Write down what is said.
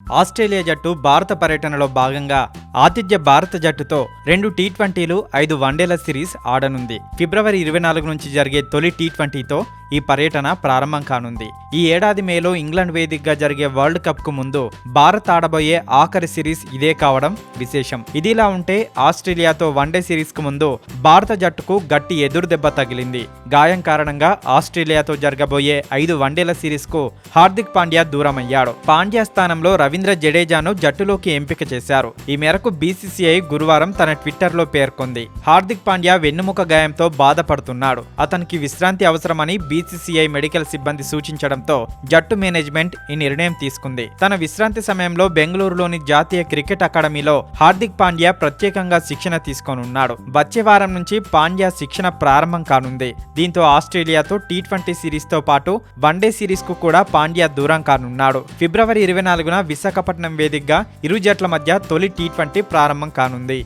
Australia జట్టు భారత పర్యటనలో భాగంగా ఆతిథ్య భారత జట్టుతో రెండు టీ ట్వంటీలు ఐదు వన్డేల సిరీస్ ఆడనుంది. ఫిబ్రవరి ఇరవై నాలుగు నుంచి జరిగే తొలి టీ ట్వంటీతో ఈ పర్యటన ప్రారంభం కానుంది. ఈ ఏడాది మేలో ఇంగ్లాండ్ వేదికగా జరిగే వరల్డ్ కప్కు ముందు భారత్ ఆడబోయే ఆఖరి సిరీస్ ఇదే కావడం విశేషం. ఇదిలా ఉంటే ఆస్ట్రేలియాతో వన్డే సిరీస్కు ముందు భారత జట్టుకు గట్టి ఎదురు దెబ్బ తగిలింది. గాయం కారణంగా ఆస్ట్రేలియాతో జరగబోయే ఐదు వన్డేల సిరీస్కు హార్దిక్ పాండ్యా దూరమయ్యాడు. పాండ్యా స్థానంలో రవీంద్ర జడేజాను జట్టులోకి ఎంపిక చేశారు. ఈ మేరకు బీసీసీఐ గురువారం తన ట్విట్టర్లో పేర్కొంది. హార్దిక్ పాండ్యా వెన్నుముక గాయంతో బాధపడుతున్నాడు. అతనికి విశ్రాంతి అవసరమని బీసీసీఐ మెడికల్ సిబ్బంది సూచించడంతో జట్టు మేనేజ్మెంట్ ఈ నిర్ణయం తీసుకుంది. తన విశ్రాంతి సమయంలో బెంగళూరులోని జాతీయ క్రికెట్ అకాడమీలో హార్దిక్ పాండ్యా ప్రత్యేకంగా శిక్షణ తీసుకోనున్నాడు. వచ్చే వారం నుంచి పాండ్యా శిక్షణ ప్రారంభం కానుంది. దీంతో ఆస్ట్రేలియాతో టీ ట్వంటీ సిరీస్తో పాటు వన్డే సిరీస్కు కూడా పాండ్యా దూరం కానున్నాడు. ఫిబ్రవరి ఇరవై నాలుగున విశాఖపట్నం వేదికగా ఇరు జట్ల మధ్య తొలి టీ ట్వంటీ ప్రారంభం కానుంది.